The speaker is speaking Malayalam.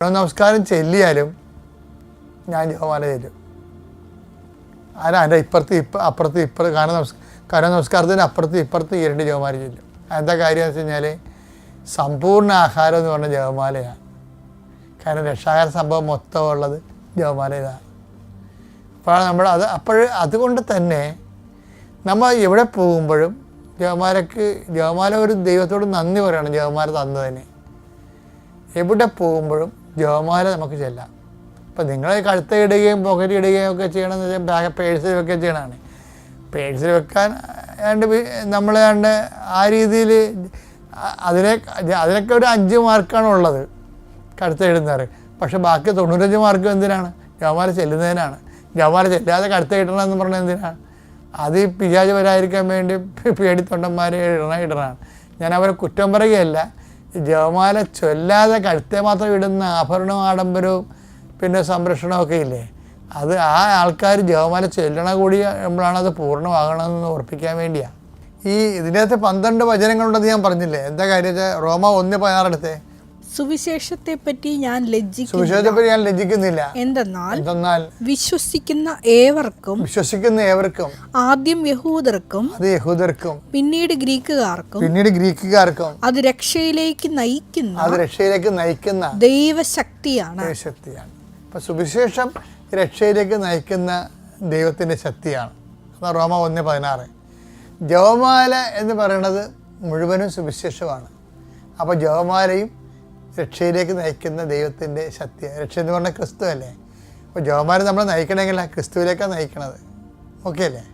നമസ്കാരം ചെല്ലിയാലും ഞാൻ ജോമാല ചെല്ലും ആരാ? എന്റെ ഇപ്പുറത്ത് ഇപ്പ അപ്പുറത്ത് ഇപ്പുറത്ത് കാരണം നമസ്കാര കാരണം നമസ്കാരത്തിന് അപ്പുറത്ത് ഇപ്പുറത്ത് ഈ രണ്ട് ജപമാല ചെല്ലും. എന്താ കാര്യം എന്ന് വെച്ച് കഴിഞ്ഞാൽ സമ്പൂർണ ആഹാരം എന്ന് പറഞ്ഞ ജവമാലയാണ് കാരണം രക്ഷാകര സംഭവം മൊത്തം ഉള്ളത് ഇതാണ് അപ്പോൾ നമ്മൾ അത് അപ്പോൾ അതുകൊണ്ട് തന്നെ നമ്മൾ എവിടെ പോകുമ്പോഴും ജവമാലയ്ക്ക് ജവമാല ഒരു ദൈവത്തോട് നന്ദി പറയണം ജവമാല തന്നതിന് എവിടെ പോകുമ്പോഴും ജപമാല നമുക്ക് ചെല്ലാം. ഇപ്പം നിങ്ങൾ കഴുത്ത് ഇടുകയും പോക്കറ്റ് ഇടുകയും ഒക്കെ ചെയ്യണമെന്ന് വെച്ചാൽ ബാഗ് പേഴ്സിൽ വെക്കുകയും ചെയ്യണമാണ് പേഴ്സിൽ വെക്കാൻ രണ്ട് നമ്മൾ രണ്ട് ആ രീതിയിൽ അതിനെ അതിനൊക്കെ ഒരു അഞ്ച് മാർക്കാണ് ഉള്ളത് കഴുത്ത് ഇടുന്നവർ പക്ഷെ ബാക്കി തൊണ്ണൂറ്റഞ്ച് മാർക്ക് എന്തിനാണ്? ജവമാല ചെല്ലുന്നതിനാണ്. ജവമാല ചെല്ലാതെ കഴുത്ത് എന്ന് പറഞ്ഞാൽ എന്തിനാണ്? അത് പിജാജ് വരാതിരിക്കാൻ വേണ്ടി പേടിത്തൊണ്ടന്മാർ ഇടണ ഇടണതാണ് ഞാൻ അവരെ കുറ്റം പറയുകയല്ല. ജപമാല ചൊല്ലാതെ കഴുത്തെ മാത്രം ഇടുന്ന ആഭരണവും ആഡംബരവും പിന്നെ സംരക്ഷണമൊക്കെ ഇല്ലേ? അത് ആ ആൾക്കാർ ജപമാല ചൊല്ലണ കൂടി നമ്മളാണ് അത് പൂർണമാകണമെന്ന് ഉറപ്പിക്കാൻ വേണ്ടിയാണ് ഈ ഇതിനകത്ത് പന്ത്രണ്ട് വചനങ്ങളുണ്ടെന്ന് ഞാൻ പറഞ്ഞില്ലേ? എന്താ കാര്യം വെച്ചാൽ റോമ ഒന്ന് പതിനാറെടുത്തെ? സുവിശേഷത്തെ പറ്റി ഞാൻ ലജ്ജിക്കുന്നു ഞാൻ ലജ്ജിക്കുന്നില്ല. എന്തെന്നാൽ എന്തെന്നാൽ വിശ്വസിക്കുന്ന ഏവർക്കും വിശ്വസിക്കുന്ന ഏവർക്കും ആദ്യം യഹൂദർക്കും അത് യഹൂദർക്കും പിന്നീട് ഗ്രീക്കുകാർക്കും പിന്നീട് ഗ്രീക്കുകാർക്കും അത് രക്ഷയിലേക്ക് നയിക്കുന്ന അത് രക്ഷയിലേക്ക് നയിക്കുന്ന ദൈവശക്തിയാണ്. ശക്തിയാണ് അപ്പൊ സുവിശേഷം രക്ഷയിലേക്ക് നയിക്കുന്ന ദൈവത്തിന്റെ ശക്തിയാണ്. റോമ ഒന്ന് പതിനാറ്. ജവമാല എന്ന് പറയുന്നത് മുഴുവനും സുവിശേഷമാണ്. അപ്പോൾ ജവമാലയും രക്ഷയിലേക്ക് നയിക്കുന്ന ദൈവത്തിന്റെ ശക്തി രക്ഷ എന്ന് പറഞ്ഞാൽ ക്രിസ്തു അല്ലേ? അപ്പോൾ ജോമാരെ നമ്മളെ നയിക്കണമെങ്കിൽ ആ ക്രിസ്തുവിലേക്കാണ് നയിക്കണത്. ഓക്കെ അല്ലേ?